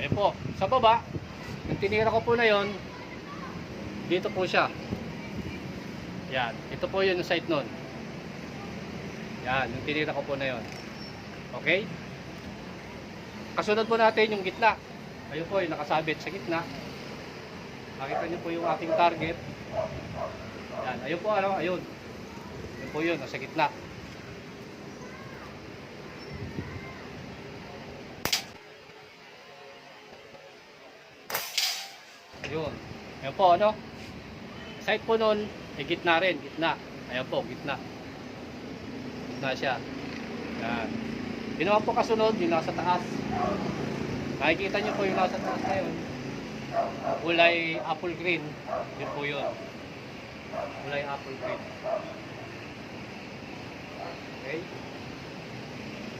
Ayun po. Sa baba, yung tinira ko po na yon, dito po siya. Yan. Ito po yun yung site nun. Yan. Yung tinira ko po na yon. Okay? Kasunod po natin yung gitna. Ayun po yung nakasabit sa gitna. Makita niyo po yung aking target. Yan. Ayun po ano. Ayun. Ayun po yun. Nasa gitna. Ayun. Ayun po, ano? Side po nun, eh, gitna rin, gitna. Ayun po, gitna. Gitna siya. Yan. Naman po kasunod, yung nasa taas. Makikita nyo po yung nasa taas na yun. Kulay apple green. Yun po yun. Kulay apple green. Okay?